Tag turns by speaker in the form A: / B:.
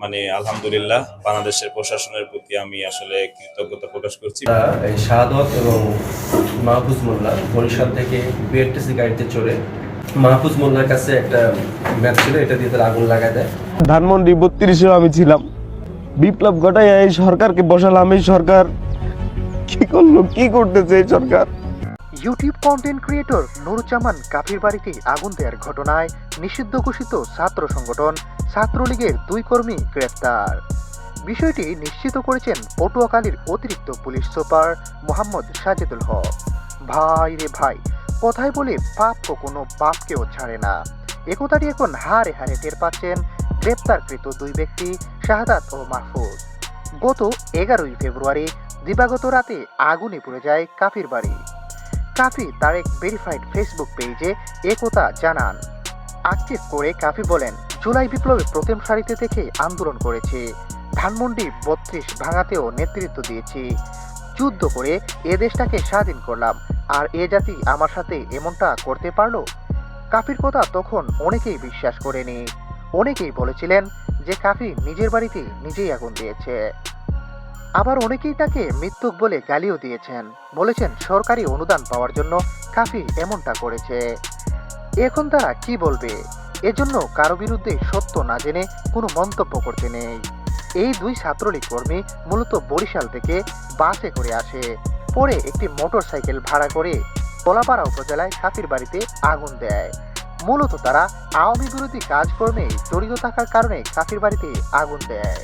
A: মানে আলহামদুলিল্লাহ বাংলাদেশের প্রশাসনের প্রতি আমি আসলে কৃতজ্ঞতা প্রকাশ করছি।
B: এই শাহাদত এবং মাহফুজ মোল্লা বরিশাল থেকে বিআরটিসি গাড়িতে চড়ে মাহফুজ মোল্লার কাছে একটা ম্যাচ ছিল এটা দিয়ে তারা আগুন লাগায় দেয়।
C: ধানমন্ডি বত্রিশে আমি ছিলাম। বিপ্লব ঘটাই এই সরকারকে বসালাম এই সরকার কি করল কি করতেছে এই সরকার?
D: ইউটিউব কন্টেন্ট ক্রিয়েটর নুরুজ্জামান কাফির বাড়িতে আগুন দেওয়ার ঘটনায় নিষিদ্ধ ঘোষিত ছাত্র সংগঠন ছাত্রলীগের দুই কর্মী গ্রেফতার। বিষয়টি নিশ্চিত করেছেন পটুয়াখালীর অতিরিক্ত পুলিশ সুপার মোহাম্মদ সাজেদুল হক। ভাই রে ভাই, কথায় বলে পাপ কখনো বাপকেও ছাড়ে না। একতাটি এখন হারে হারে টের পাচ্ছেন গ্রেপ্তারকৃত দুই ব্যক্তি শাহাদাত ও মাহফুজ। গত এগারোই ফেব্রুয়ারি দিবাগত রাতে আগুনে পুড়ে যায় কাফির বাড়ি। কাফি তার এক ভেরিফাইড ফেসবুক পেজে একথা জানান। আক্ষেপ করে কাফি বলেন জুলাই বিপ্লবে প্রথম সারিতে থেকে আন্দোলন করেছে। ধানমন্ডি বত্রিশ ভাঙাতেও নেতৃত্ব দিয়েছি। যুদ্ধ করে এ দেশটাকে স্বাধীন করলাম। আর এ জাতি আমার সাথে এমনটা করতে পারল? কাফির কথা তখন অনেকেই বিশ্বাস করেনি। অনেকেই বলেছিলেন যে কাফি নিজের বাড়িতে নিজেই আগুন দিয়েছে। আবার অনেকেই তাকে মৃত্যুক বলে গালিও দিয়েছেন। বলেছেন সরকারি অনুদান পাওয়ার জন্য কাফি এমনটা করেছে। এখন তারা কি বলবে? এজন্য কারও বিরুদ্ধে সত্য না জেনে কোনো মন্তব্য করতে নেই। এই দুই ছাত্রলীগ কর্মী মূলত বরিশাল থেকে বাসে করে আসে। পরে একটি মোটর সাইকেল ভাড়া করে কলাপাড়া উপজেলায় কাফির বাড়িতে আগুন দেয়। মূলত তারা আওয়ামী বিরোধী কাজকর্মে জড়িত থাকার কারণে কাফির বাড়িতে আগুন দেয়।